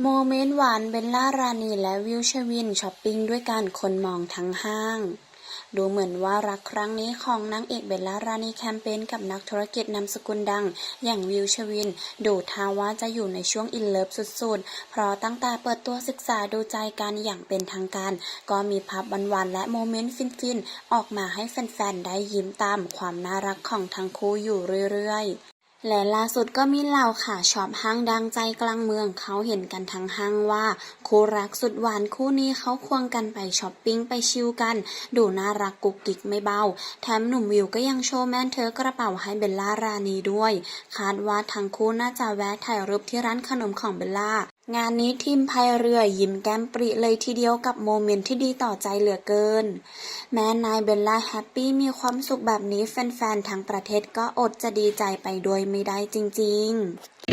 โมเมนต์หวานเบลล่ารานีและวิวชวินช้อปปิ้งด้วยกันคนมองทั้งห้าง ดูเหมือนว่ารักครั้งนี้ของนางเอกเบลล่ารานีแคมเปญกับนักธุรกิจนามสกุลดัง อย่างวิวชวิน ดูท่าว่าจะอยู่ในช่วงอินเลิฟสุดๆ เพราะตั้งแต่เปิดตัวศึกษาดูใจกันอย่างเป็นทางการ ก็มีภาพหวานๆและโมเมนต์ฟินๆ ออกมาให้แฟนๆ ได้ยิ้มตามความน่ารักของทั้งคู่อยู่เรื่อยๆ และล่าสุดก็มีเหล่าค่ะช็อปห้างดังใจกลางเมืองเขาเห็นกันทั้งห้างว่าคู่รักสุดหวานคู่นี้เขาควงกันไปช้อปปิ้งไปชิลกัน ดูน่ารักกุกกิกไม่เบา แถมหนุ่มวิวก็ยังโชว์แมนเธอกระเป๋าให้เบลล่ารานีด้วย คาดว่าทั้งคู่น่าจะแวะถ่ายรูปที่ร้านขนมของเบลล่า งานนี้ทีมพายเรือยิ้มแก้มปริเลยทีเดียวกับโมเมนต์ที่ดีต่อใจเหลือเกิน แม้นายเบลล่าแฮปปี้มีความสุขแบบนี้แฟนๆทั้งประเทศก็อดจะดีใจไปด้วยไม่ได้จริงๆ